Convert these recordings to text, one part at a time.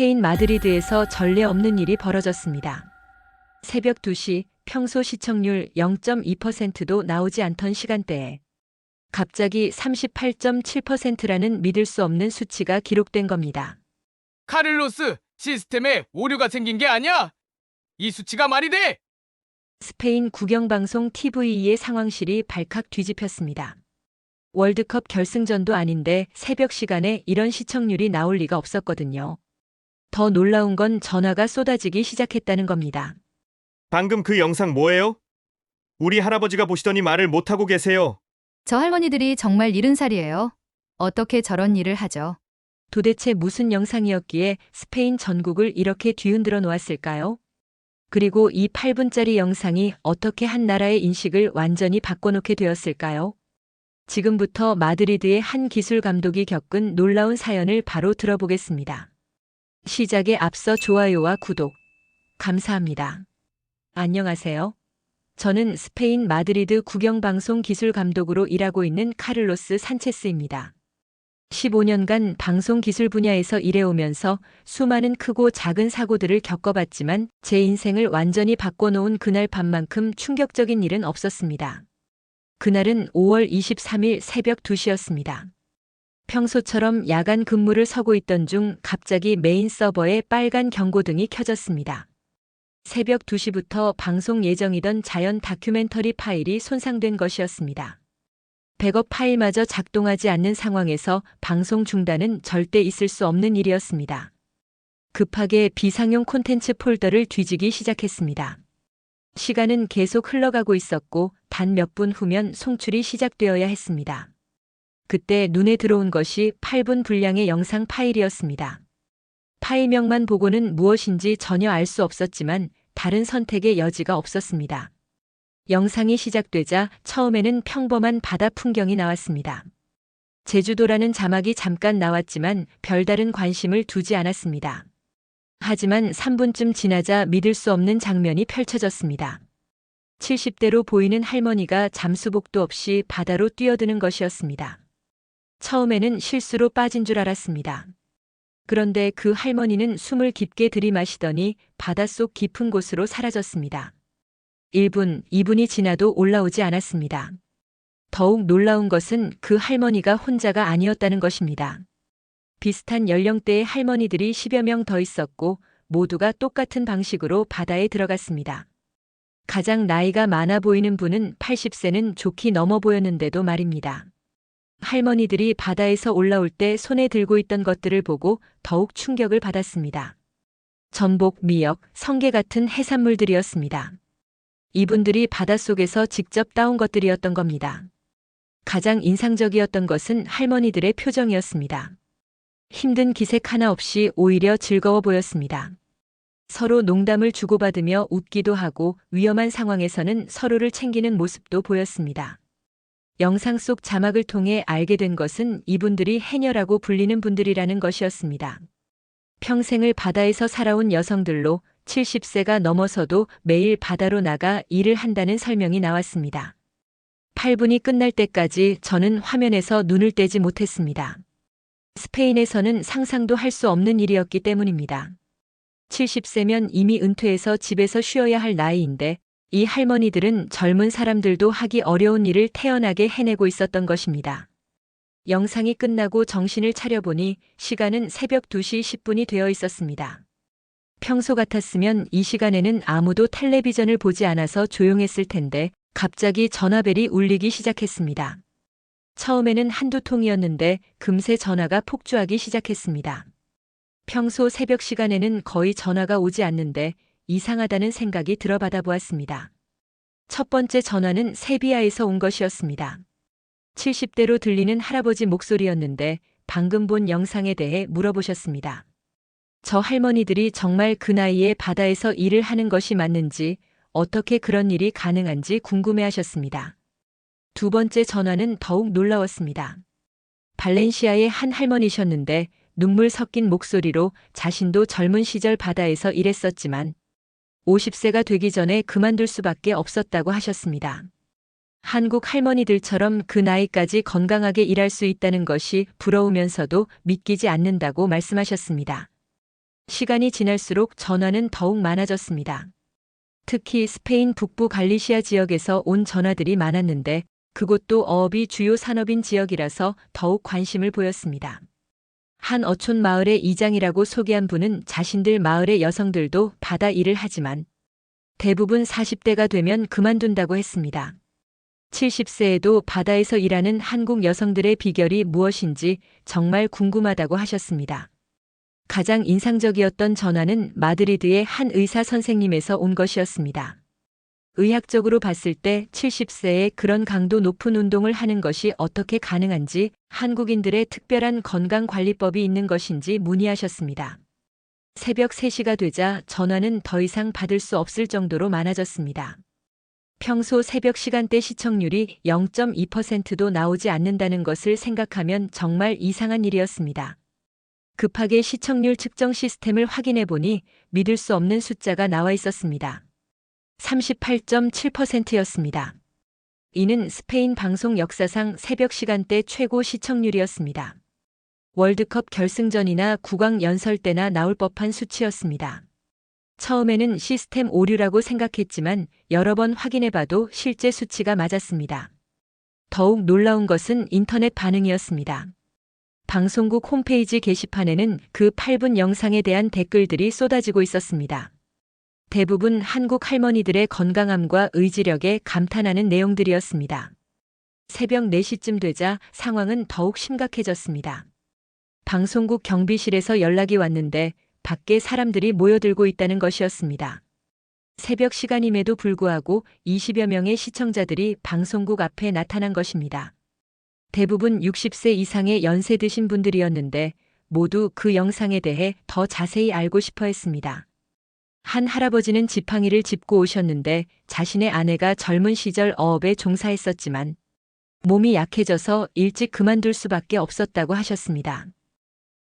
스페인 마드리드에서 전례 없는 일이 벌어졌습니다. 새벽 2시 평소 시청률 0.2%도 나오지 않던 시간대에 갑자기 38.7%라는 믿을 수 없는 수치가 기록된 겁니다. 카를로스 시스템에 오류가 생긴 게 아니야. 이 수치가 말이 돼. 스페인 국영방송 TVE의 상황실이 발칵 뒤집혔습니다. 월드컵 결승전도 아닌데 새벽 시간에 이런 시청률이 나올 리가 없었거든요. 더 놀라운 건 전화가 쏟아지기 시작했다는 겁니다. 방금 그 영상 뭐예요? 우리 할아버지가 보시더니 말을 못하고 계세요. 저 할머니들이 정말 일흔 살이에요. 어떻게 저런 일을 하죠? 도대체 무슨 영상이었기에 스페인 전국을 이렇게 뒤흔들어 놓았을까요? 그리고 이 8분짜리 영상이 어떻게 한 나라의 인식을 완전히 바꿔놓게 되었을까요? 지금부터 마드리드의 한 기술 감독이 겪은 놀라운 사연을 바로 들어보겠습니다. 시작에 앞서 좋아요와 구독, 감사합니다. 안녕하세요. 저는 스페인 마드리드 국영방송 기술 감독으로 일하고 있는 카를로스 산체스입니다. 15년간 방송 기술 분야에서 일해오면서 수많은 크고 작은 사고들을 겪어봤지만 제 인생을 완전히 바꿔놓은 그날 밤만큼 충격적인 일은 없었습니다. 그날은 5월 23일 새벽 2시였습니다. 평소처럼 야간 근무를 서고 있던 중 갑자기 메인 서버에 빨간 경고등이 켜졌습니다. 새벽 2시부터 방송 예정이던 자연 다큐멘터리 파일이 손상된 것이었습니다. 백업 파일마저 작동하지 않는 상황에서 방송 중단은 절대 있을 수 없는 일이었습니다. 급하게 비상용 콘텐츠 폴더를 뒤지기 시작했습니다. 시간은 계속 흘러가고 있었고 단 몇 분 후면 송출이 시작되어야 했습니다. 그때 눈에 들어온 것이 8분 분량의 영상 파일이었습니다. 파일명만 보고는 무엇인지 전혀 알 수 없었지만 다른 선택의 여지가 없었습니다. 영상이 시작되자 처음에는 평범한 바다 풍경이 나왔습니다. 제주도라는 자막이 잠깐 나왔지만 별다른 관심을 두지 않았습니다. 하지만 3분쯤 지나자 믿을 수 없는 장면이 펼쳐졌습니다. 70대로 보이는 할머니가 잠수복도 없이 바다로 뛰어드는 것이었습니다. 처음에는 실수로 빠진 줄 알았습니다. 그런데 그 할머니는 숨을 깊게 들이마시더니 바닷속 깊은 곳으로 사라졌습니다. 1분, 2분이 지나도 올라오지 않았습니다. 더욱 놀라운 것은 그 할머니가 혼자가 아니었다는 것입니다. 비슷한 연령대의 할머니들이 10여 명 더 있었고 모두가 똑같은 방식으로 바다에 들어갔습니다. 가장 나이가 많아 보이는 분은 80세는 좋게 넘어 보였는데도 말입니다. 할머니들이 바다에서 올라올 때 손에 들고 있던 것들을 보고 더욱 충격을 받았습니다. 전복, 미역, 성게 같은 해산물들이었습니다. 이분들이 바닷속에서 직접 따온 것들이었던 겁니다. 가장 인상적이었던 것은 할머니들의 표정이었습니다. 힘든 기색 하나 없이 오히려 즐거워 보였습니다. 서로 농담을 주고받으며 웃기도 하고 위험한 상황에서는 서로를 챙기는 모습도 보였습니다. 영상 속 자막을 통해 알게 된 것은 이분들이 해녀라고 불리는 분들이라는 것이었습니다. 평생을 바다에서 살아온 여성들로 70세가 넘어서도 매일 바다로 나가 일을 한다는 설명이 나왔습니다. 8분이 끝날 때까지 저는 화면에서 눈을 떼지 못했습니다. 스페인에서는 상상도 할 수 없는 일이었기 때문입니다. 70세면 이미 은퇴해서 집에서 쉬어야 할 나이인데 이 할머니들은 젊은 사람들도 하기 어려운 일을 태연하게 해내고 있었던 것입니다. 영상이 끝나고 정신을 차려보니 시간은 새벽 2시 10분이 되어 있었습니다. 평소 같았으면 이 시간에는 아무도 텔레비전을 보지 않아서 조용했을 텐데 갑자기 전화벨이 울리기 시작했습니다. 처음에는 한두 통이었는데 금세 전화가 폭주하기 시작했습니다. 평소 새벽 시간에는 거의 전화가 오지 않는데 이상하다는 생각이 들어받아 보았습니다. 첫 번째 전화는 세비야에서 온 것이었습니다. 70대로 들리는 할아버지 목소리였는데 방금 본 영상에 대해 물어보셨습니다. 저 할머니들이 정말 그 나이에 바다에서 일을 하는 것이 맞는지 어떻게 그런 일이 가능한지 궁금해 하셨습니다. 두 번째 전화는 더욱 놀라웠습니다. 발렌시아의 한 할머니셨는데 눈물 섞인 목소리로 자신도 젊은 시절 바다에서 일했었지만 50세가 되기 전에 그만둘 수밖에 없었다고 하셨습니다. 한국 할머니들처럼 그 나이까지 건강하게 일할 수 있다는 것이 부러우면서도 믿기지 않는다고 말씀하셨습니다. 시간이 지날수록 전화는 더욱 많아졌습니다. 특히 스페인 북부 갈리시아 지역에서 온 전화들이 많았는데 그곳도 어업이 주요 산업인 지역이라서 더욱 관심을 보였습니다. 한 어촌 마을의 이장이라고 소개한 분은 자신들 마을의 여성들도 바다 일을 하지만 대부분 40대가 되면 그만둔다고 했습니다. 70세에도 바다에서 일하는 한국 여성들의 비결이 무엇인지 정말 궁금하다고 하셨습니다. 가장 인상적이었던 전화는 마드리드의 한 의사 선생님에서 온 것이었습니다. 의학적으로 봤을 때 70세에 그런 강도 높은 운동을 하는 것이 어떻게 가능한지 한국인들의 특별한 건강관리법이 있는 것인지 문의하셨습니다. 새벽 3시가 되자 전화는 더 이상 받을 수 없을 정도로 많아졌습니다. 평소 새벽 시간대 시청률이 0.2%도 나오지 않는다는 것을 생각하면 정말 이상한 일이었습니다. 급하게 시청률 측정 시스템을 확인해 보니 믿을 수 없는 숫자가 나와 있었습니다. 38.7%였습니다. 이는 스페인 방송 역사상 새벽 시간대 최고 시청률이었습니다. 월드컵 결승전이나 국왕 연설 때나 나올 법한 수치였습니다. 처음에는 시스템 오류라고 생각했지만 여러 번 확인해봐도 실제 수치가 맞았습니다. 더욱 놀라운 것은 인터넷 반응이었습니다. 방송국 홈페이지 게시판에는 그 8분 영상에 대한 댓글들이 쏟아지고 있었습니다. 대부분 한국 할머니들의 건강함과 의지력에 감탄하는 내용들이었습니다. 새벽 4시쯤 되자 상황은 더욱 심각해졌습니다. 방송국 경비실에서 연락이 왔는데 밖에 사람들이 모여들고 있다는 것이었습니다. 새벽 시간임에도 불구하고 20여 명의 시청자들이 방송국 앞에 나타난 것입니다. 대부분 60세 이상의 연세 드신 분들이었는데 모두 그 영상에 대해 더 자세히 알고 싶어 했습니다. 한 할아버지는 지팡이를 짚고 오셨는데 자신의 아내가 젊은 시절 어업에 종사했었지만 몸이 약해져서 일찍 그만둘 수밖에 없었다고 하셨습니다.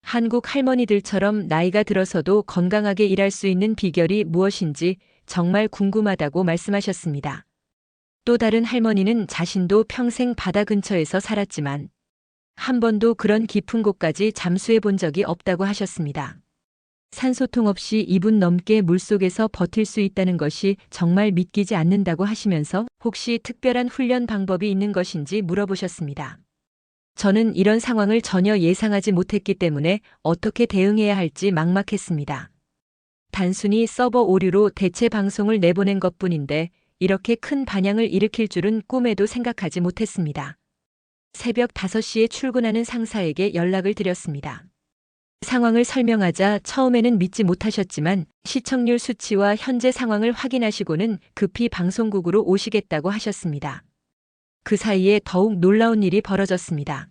한국 할머니들처럼 나이가 들어서도 건강하게 일할 수 있는 비결이 무엇인지 정말 궁금하다고 말씀하셨습니다. 또 다른 할머니는 자신도 평생 바다 근처에서 살았지만 한 번도 그런 깊은 곳까지 잠수해 본 적이 없다고 하셨습니다. 산소통 없이 2분 넘게 물속에서 버틸 수 있다는 것이 정말 믿기지 않는다고 하시면서 혹시 특별한 훈련 방법이 있는 것인지 물어보셨습니다. 저는 이런 상황을 전혀 예상하지 못했기 때문에 어떻게 대응해야 할지 막막했습니다. 단순히 서버 오류로 대체 방송을 내보낸 것 뿐인데 이렇게 큰 반향을 일으킬 줄은 꿈에도 생각하지 못했습니다. 새벽 5시에 출근하는 상사에게 연락을 드렸습니다. 상황을 설명하자 처음에는 믿지 못하셨지만 시청률 수치와 현재 상황을 확인하시고는 급히 방송국으로 오시겠다고 하셨습니다. 그 사이에 더욱 놀라운 일이 벌어졌습니다.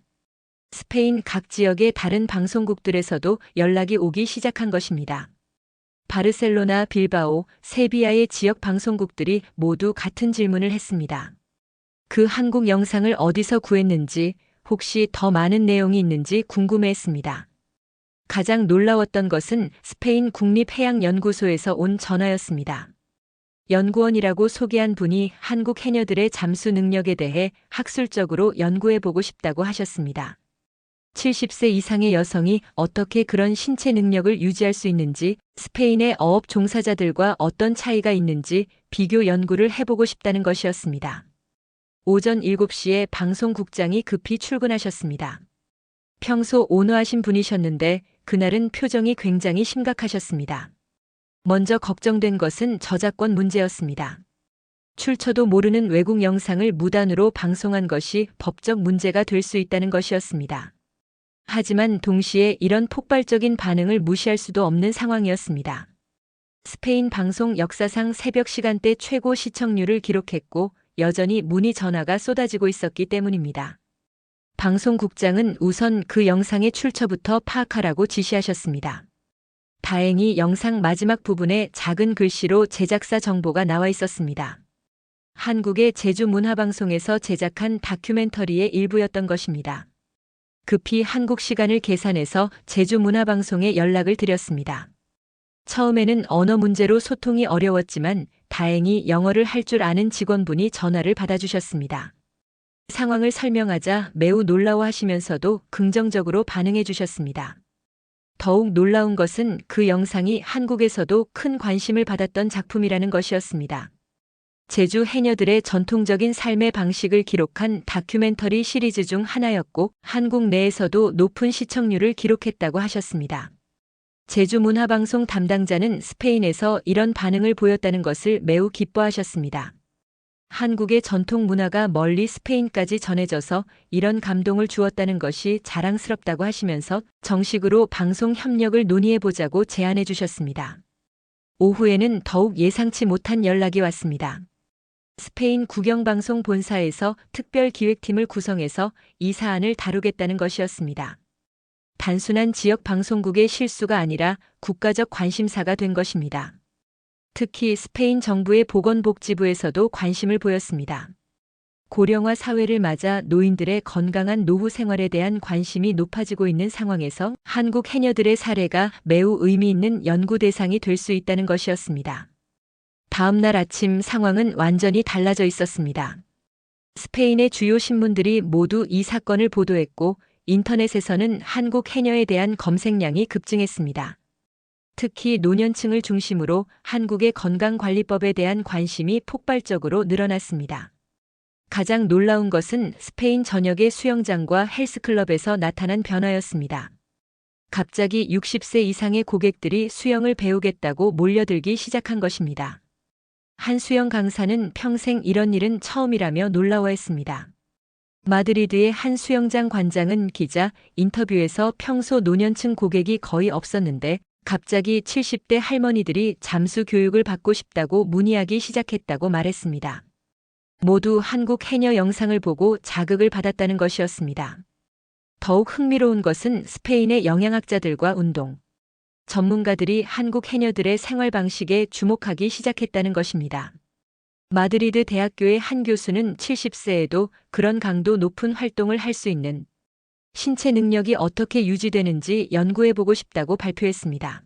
스페인 각 지역의 다른 방송국들에서도 연락이 오기 시작한 것입니다. 바르셀로나, 빌바오, 세비야의 지역 방송국들이 모두 같은 질문을 했습니다. 그 한국 영상을 어디서 구했는지, 혹시 더 많은 내용이 있는지 궁금해했습니다. 가장 놀라웠던 것은 스페인 국립해양연구소에서 온 전화였습니다. 연구원이라고 소개한 분이 한국 해녀들의 잠수 능력에 대해 학술적으로 연구해보고 싶다고 하셨습니다. 70세 이상의 여성이 어떻게 그런 신체 능력을 유지할 수 있는지, 스페인의 어업 종사자들과 어떤 차이가 있는지 비교 연구를 해보고 싶다는 것이었습니다. 오전 7시에 방송국장이 급히 출근하셨습니다. 평소 온화하신 분이셨는데 그날은 표정이 굉장히 심각하셨습니다. 먼저 걱정된 것은 저작권 문제였습니다. 출처도 모르는 외국 영상을 무단으로 방송한 것이 법적 문제가 될 수 있다는 것이었습니다. 하지만 동시에 이런 폭발적인 반응을 무시할 수도 없는 상황이었습니다. 스페인 방송 역사상 새벽 시간대 최고 시청률을 기록했고 여전히 문의 전화가 쏟아지고 있었기 때문입니다. 방송국장은 우선 그 영상의 출처부터 파악하라고 지시하셨습니다. 다행히 영상 마지막 부분에 작은 글씨로 제작사 정보가 나와 있었습니다. 한국의 제주 문화방송에서 제작한 다큐멘터리의 일부였던 것입니다. 급히 한국 시간을 계산해서 제주 문화방송에 연락을 드렸습니다. 처음에는 언어 문제로 소통이 어려웠지만 다행히 영어를 할 줄 아는 직원분이 전화를 받아주셨습니다. 상황을 설명하자 매우 놀라워하시면서도 긍정적으로 반응해 주셨습니다. 더욱 놀라운 것은 그 영상이 한국에서도 큰 관심을 받았던 작품이라는 것이었습니다. 제주 해녀들의 전통적인 삶의 방식을 기록한 다큐멘터리 시리즈 중 하나였고 한국 내에서도 높은 시청률을 기록했다고 하셨습니다. 제주 문화방송 담당자는 스페인에서 이런 반응을 보였다는 것을 매우 기뻐하셨습니다. 한국의 전통 문화가 멀리 스페인까지 전해져서 이런 감동을 주었다는 것이 자랑스럽다고 하시면서 정식으로 방송 협력을 논의해보자고 제안해 주셨습니다. 오후에는 더욱 예상치 못한 연락이 왔습니다. 스페인 국영방송 본사에서 특별 기획팀을 구성해서 이 사안을 다루겠다는 것이었습니다. 단순한 지역 방송국의 실수가 아니라 국가적 관심사가 된 것입니다. 특히 스페인 정부의 보건복지부에서도 관심을 보였습니다. 고령화 사회를 맞아 노인들의 건강한 노후 생활에 대한 관심이 높아지고 있는 상황에서 한국 해녀들의 사례가 매우 의미 있는 연구 대상이 될 수 있다는 것이었습니다. 다음 날 아침 상황은 완전히 달라져 있었습니다. 스페인의 주요 신문들이 모두 이 사건을 보도했고 인터넷에서는 한국 해녀에 대한 검색량이 급증했습니다. 특히 노년층을 중심으로 한국의 건강관리법에 대한 관심이 폭발적으로 늘어났습니다. 가장 놀라운 것은 스페인 전역의 수영장과 헬스클럽에서 나타난 변화였습니다. 갑자기 60세 이상의 고객들이 수영을 배우겠다고 몰려들기 시작한 것입니다. 한 수영 강사는 평생 이런 일은 처음이라며 놀라워했습니다. 마드리드의 한 수영장 관장은 기자 인터뷰에서 평소 노년층 고객이 거의 없었는데 갑자기 70대 할머니들이 잠수 교육을 받고 싶다고 문의하기 시작했다고 말했습니다. 모두 한국 해녀 영상을 보고 자극을 받았다는 것이었습니다. 더욱 흥미로운 것은 스페인의 영양학자들과 운동 전문가들이 한국 해녀들의 생활 방식에 주목하기 시작했다는 것입니다. 마드리드 대학교의 한 교수는 70세에도 그런 강도 높은 활동을 할 수 있는 신체 능력이 어떻게 유지되는지 연구해보고 싶다고 발표했습니다.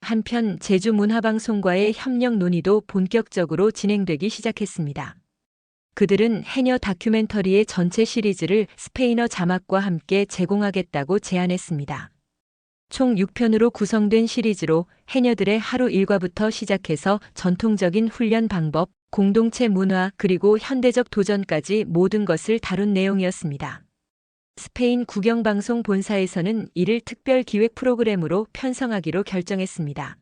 한편 제주문화방송과의 협력 논의도 본격적으로 진행되기 시작했습니다. 그들은 해녀 다큐멘터리의 전체 시리즈를 스페인어 자막과 함께 제공하겠다고 제안했습니다. 총 6편으로 구성된 시리즈로 해녀들의 하루 일과부터 시작해서 전통적인 훈련 방법, 공동체 문화 그리고 현대적 도전까지 모든 것을 다룬 내용이었습니다. 스페인 국영방송 본사에서는 이를 특별 기획 프로그램으로 편성하기로 결정했습니다.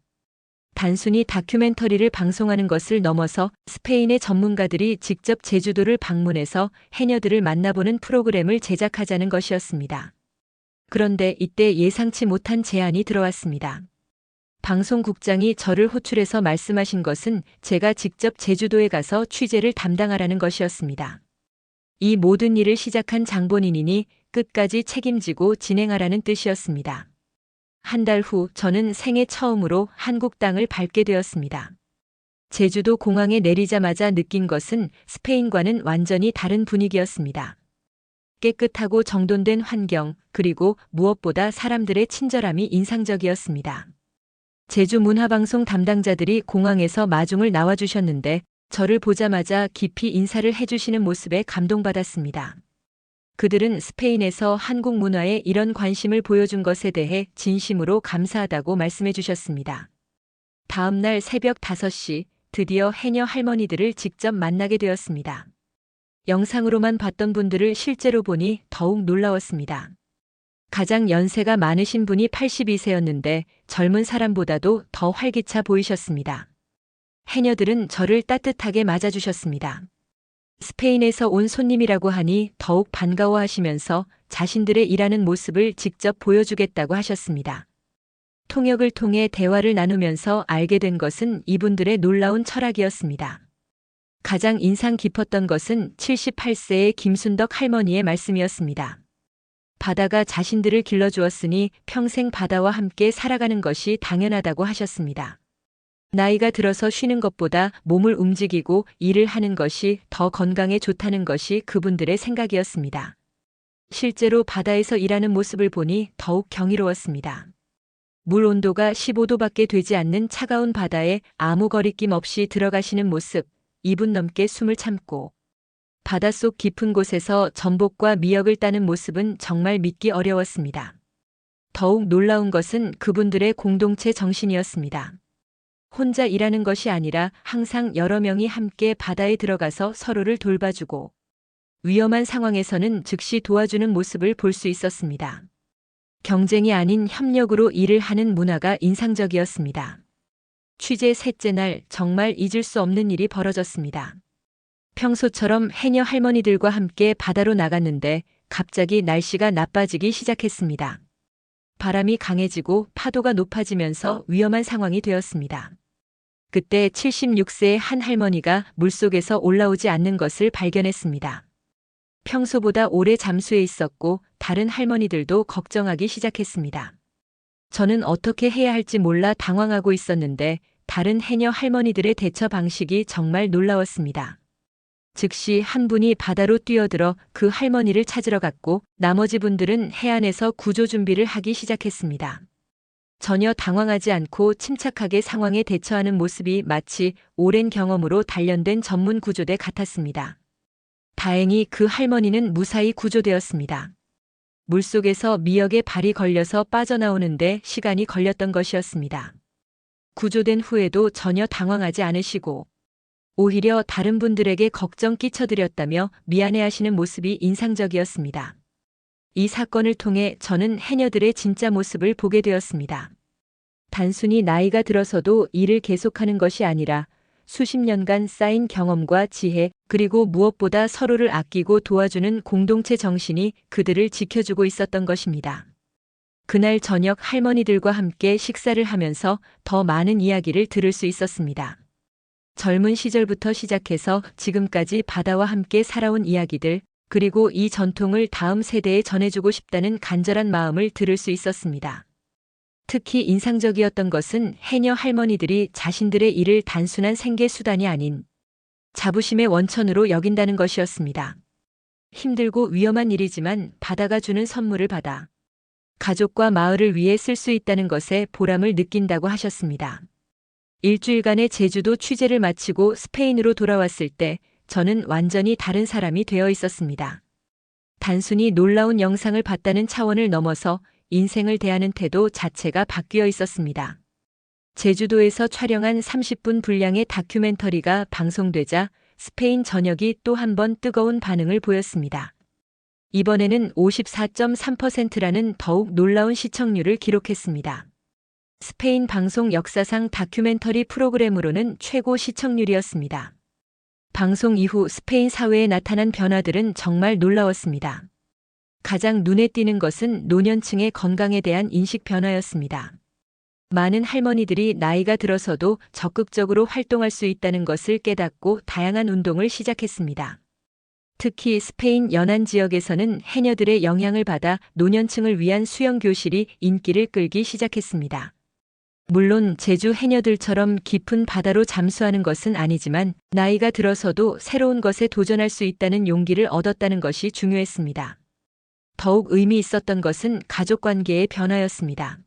단순히 다큐멘터리를 방송하는 것을 넘어서 스페인의 전문가들이 직접 제주도를 방문해서 해녀들을 만나보는 프로그램을 제작하자는 것이었습니다. 그런데 이때 예상치 못한 제안이 들어왔습니다. 방송국장이 저를 호출해서 말씀하신 것은 제가 직접 제주도에 가서 취재를 담당하라는 것이었습니다. 이 모든 일을 시작한 장본인이니 끝까지 책임지고 진행하라는 뜻이었습니다. 한 달 후 저는 생애 처음으로 한국 땅을 밟게 되었습니다. 제주도 공항에 내리자마자 느낀 것은 스페인과는 완전히 다른 분위기였습니다. 깨끗하고 정돈된 환경, 그리고 무엇보다 사람들의 친절함이 인상적이었습니다. 제주 문화방송 담당자들이 공항에서 마중을 나와주셨는데 저를 보자마자 깊이 인사를 해주시는 모습에 감동받았습니다. 그들은 스페인에서 한국 문화에 이런 관심을 보여준 것에 대해 진심으로 감사하다고 말씀해 주셨습니다. 다음 날 새벽 5시 드디어 해녀 할머니들을 직접 만나게 되었습니다. 영상으로만 봤던 분들을 실제로 보니 더욱 놀라웠습니다. 가장 연세가 많으신 분이 82세였는데 젊은 사람보다도 더 활기차 보이셨습니다. 해녀들은 저를 따뜻하게 맞아주셨습니다. 스페인에서 온 손님이라고 하니 더욱 반가워하시면서 자신들의 일하는 모습을 직접 보여주겠다고 하셨습니다. 통역을 통해 대화를 나누면서 알게 된 것은 이분들의 놀라운 철학이었습니다. 가장 인상 깊었던 것은 78세의 김순덕 할머니의 말씀이었습니다. 바다가 자신들을 길러주었으니 평생 바다와 함께 살아가는 것이 당연하다고 하셨습니다. 나이가 들어서 쉬는 것보다 몸을 움직이고 일을 하는 것이 더 건강에 좋다는 것이 그분들의 생각이었습니다. 실제로 바다에서 일하는 모습을 보니 더욱 경이로웠습니다. 물 온도가 15도밖에 되지 않는 차가운 바다에 아무 거리낌 없이 들어가시는 모습, 2분 넘게 숨을 참고 바닷속 깊은 곳에서 전복과 미역을 따는 모습은 정말 믿기 어려웠습니다. 더욱 놀라운 것은 그분들의 공동체 정신이었습니다. 혼자 일하는 것이 아니라 항상 여러 명이 함께 바다에 들어가서 서로를 돌봐주고 위험한 상황에서는 즉시 도와주는 모습을 볼 수 있었습니다. 경쟁이 아닌 협력으로 일을 하는 문화가 인상적이었습니다. 취재 셋째 날 정말 잊을 수 없는 일이 벌어졌습니다. 평소처럼 해녀 할머니들과 함께 바다로 나갔는데 갑자기 날씨가 나빠지기 시작했습니다. 바람이 강해지고 파도가 높아지면서 위험한 상황이 되었습니다. 그때 76세의 한 할머니가 물속에서 올라오지 않는 것을 발견했습니다. 평소보다 오래 잠수해 있었고 다른 할머니들도 걱정하기 시작했습니다. 저는 어떻게 해야 할지 몰라 당황하고 있었는데 다른 해녀 할머니들의 대처 방식이 정말 놀라웠습니다. 즉시 한 분이 바다로 뛰어들어 그 할머니를 찾으러 갔고 나머지 분들은 해안에서 구조 준비를 하기 시작했습니다. 전혀 당황하지 않고 침착하게 상황에 대처하는 모습이 마치 오랜 경험으로 단련된 전문 구조대 같았습니다. 다행히 그 할머니는 무사히 구조되었습니다. 물속에서 미역에 발이 걸려서 빠져나오는데 시간이 걸렸던 것이었습니다. 구조된 후에도 전혀 당황하지 않으시고 오히려 다른 분들에게 걱정 끼쳐드렸다며 미안해하시는 모습이 인상적이었습니다. 이 사건을 통해 저는 해녀들의 진짜 모습을 보게 되었습니다. 단순히 나이가 들어서도 일을 계속하는 것이 아니라 수십 년간 쌓인 경험과 지혜, 그리고 무엇보다 서로를 아끼고 도와주는 공동체 정신이 그들을 지켜주고 있었던 것입니다. 그날 저녁 할머니들과 함께 식사를 하면서 더 많은 이야기를 들을 수 있었습니다. 젊은 시절부터 시작해서 지금까지 바다와 함께 살아온 이야기들, 그리고 이 전통을 다음 세대에 전해주고 싶다는 간절한 마음을 들을 수 있었습니다. 특히 인상적이었던 것은 해녀 할머니들이 자신들의 일을 단순한 생계 수단이 아닌 자부심의 원천으로 여긴다는 것이었습니다. 힘들고 위험한 일이지만 바다가 주는 선물을 받아 가족과 마을을 위해 쓸 수 있다는 것에 보람을 느낀다고 하셨습니다. 일주일간의 제주도 취재를 마치고 스페인으로 돌아왔을 때 저는 완전히 다른 사람이 되어 있었습니다. 단순히 놀라운 영상을 봤다는 차원을 넘어서 인생을 대하는 태도 자체가 바뀌어 있었습니다. 제주도에서 촬영한 30분 분량의 다큐멘터리가 방송되자 스페인 전역이 또 한 번 뜨거운 반응을 보였습니다. 이번에는 54.3%라는 더욱 놀라운 시청률을 기록했습니다. 스페인 방송 역사상 다큐멘터리 프로그램으로는 최고 시청률이었습니다. 방송 이후 스페인 사회에 나타난 변화들은 정말 놀라웠습니다. 가장 눈에 띄는 것은 노년층의 건강에 대한 인식 변화였습니다. 많은 할머니들이 나이가 들어서도 적극적으로 활동할 수 있다는 것을 깨닫고 다양한 운동을 시작했습니다. 특히 스페인 연안 지역에서는 해녀들의 영향을 받아 노년층을 위한 수영 교실이 인기를 끌기 시작했습니다. 물론 제주 해녀들처럼 깊은 바다로 잠수하는 것은 아니지만 나이가 들어서도 새로운 것에 도전할 수 있다는 용기를 얻었다는 것이 중요했습니다. 더욱 의미 있었던 것은 가족 관계의 변화였습니다.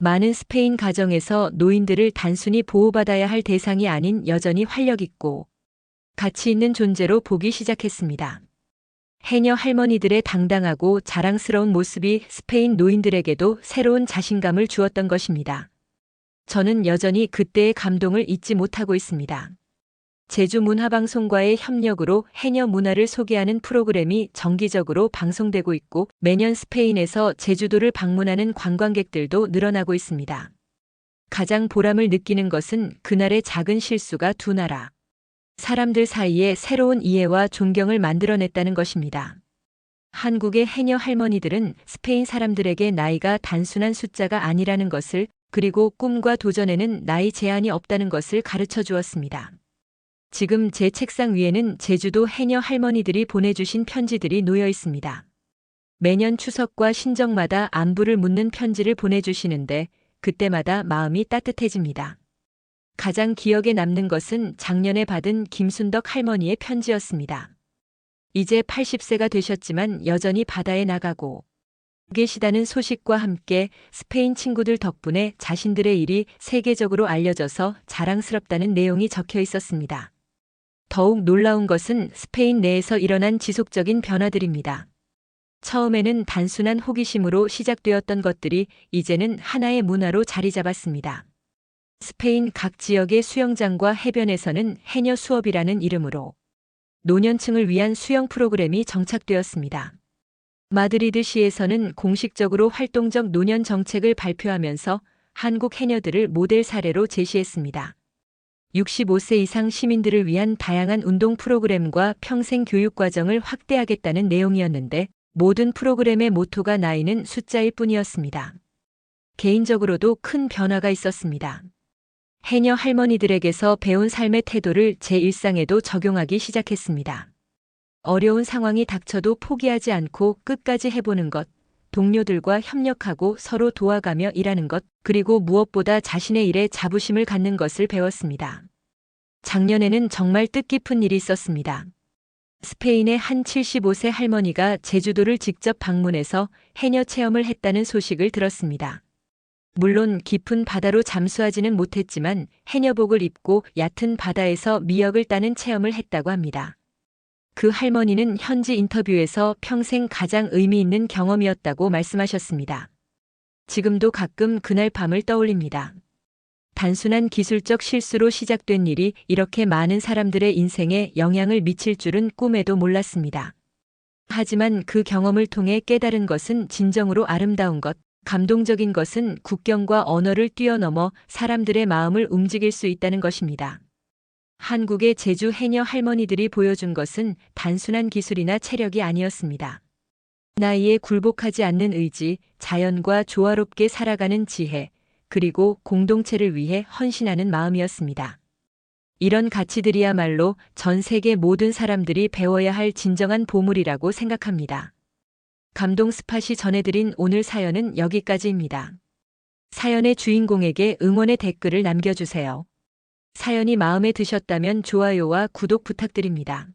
많은 스페인 가정에서 노인들을 단순히 보호받아야 할 대상이 아닌 여전히 활력있고 가치 있는 존재로 보기 시작했습니다. 해녀 할머니들의 당당하고 자랑스러운 모습이 스페인 노인들에게도 새로운 자신감을 주었던 것입니다. 저는 여전히 그때의 감동을 잊지 못하고 있습니다. 제주 문화방송과의 협력으로 해녀 문화를 소개하는 프로그램이 정기적으로 방송되고 있고 매년 스페인에서 제주도를 방문하는 관광객들도 늘어나고 있습니다. 가장 보람을 느끼는 것은 그날의 작은 실수가 두 나라 사람들 사이에 새로운 이해와 존경을 만들어냈다는 것입니다. 한국의 해녀 할머니들은 스페인 사람들에게 나이가 단순한 숫자가 아니라는 것을 그리고 꿈과 도전에는 나이 제한이 없다는 것을 가르쳐 주었습니다. 지금 제 책상 위에는 제주도 해녀 할머니들이 보내주신 편지들이 놓여 있습니다. 매년 추석과 신정마다 안부를 묻는 편지를 보내주시는데 그때마다 마음이 따뜻해집니다. 가장 기억에 남는 것은 작년에 받은 김순덕 할머니의 편지였습니다. 이제 80세가 되셨지만 여전히 바다에 나가고 계시다는 소식과 함께 스페인 친구들 덕분에 자신들의 일이 세계적으로 알려져서 자랑스럽다는 내용이 적혀 있었습니다. 더욱 놀라운 것은 스페인 내에서 일어난 지속적인 변화들입니다. 처음에는 단순한 호기심으로 시작되었던 것들이 이제는 하나의 문화로 자리 잡았습니다. 스페인 각 지역의 수영장과 해변에서는 해녀 수업이라는 이름으로 노년층을 위한 수영 프로그램이 정착되었습니다. 마드리드시에서는 공식적으로 활동적 노년 정책을 발표하면서 한국 해녀들을 모델 사례로 제시했습니다. 65세 이상 시민들을 위한 다양한 운동 프로그램과 평생 교육 과정을 확대하겠다는 내용이었는데 모든 프로그램의 모토가 나이는 숫자일 뿐이었습니다. 개인적으로도 큰 변화가 있었습니다. 해녀 할머니들에게서 배운 삶의 태도를 제 일상에도 적용하기 시작했습니다. 어려운 상황이 닥쳐도 포기하지 않고 끝까지 해보는 것, 동료들과 협력하고 서로 도와가며 일하는 것, 그리고 무엇보다 자신의 일에 자부심을 갖는 것을 배웠습니다. 작년에는 정말 뜻깊은 일이 있었습니다. 스페인의 한 75세 할머니가 제주도를 직접 방문해서 해녀 체험을 했다는 소식을 들었습니다. 물론 깊은 바다로 잠수하지는 못했지만 해녀복을 입고 얕은 바다에서 미역을 따는 체험을 했다고 합니다. 그 할머니는 현지 인터뷰에서 평생 가장 의미 있는 경험이었다고 말씀하셨습니다. 지금도 가끔 그날 밤을 떠올립니다. 단순한 기술적 실수로 시작된 일이 이렇게 많은 사람들의 인생에 영향을 미칠 줄은 꿈에도 몰랐습니다. 하지만 그 경험을 통해 깨달은 것은 진정으로 아름다운 것, 감동적인 것은 국경과 언어를 뛰어넘어 사람들의 마음을 움직일 수 있다는 것입니다. 한국의 제주 해녀 할머니들이 보여준 것은 단순한 기술이나 체력이 아니었습니다. 나이에 굴복하지 않는 의지, 자연과 조화롭게 살아가는 지혜, 그리고 공동체를 위해 헌신하는 마음이었습니다. 이런 가치들이야말로 전 세계 모든 사람들이 배워야 할 진정한 보물이라고 생각합니다. 감동 스팟이 전해드린 오늘 사연은 여기까지입니다. 사연의 주인공에게 응원의 댓글을 남겨주세요. 사연이 마음에 드셨다면 좋아요와 구독 부탁드립니다.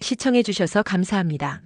시청해주셔서 감사합니다.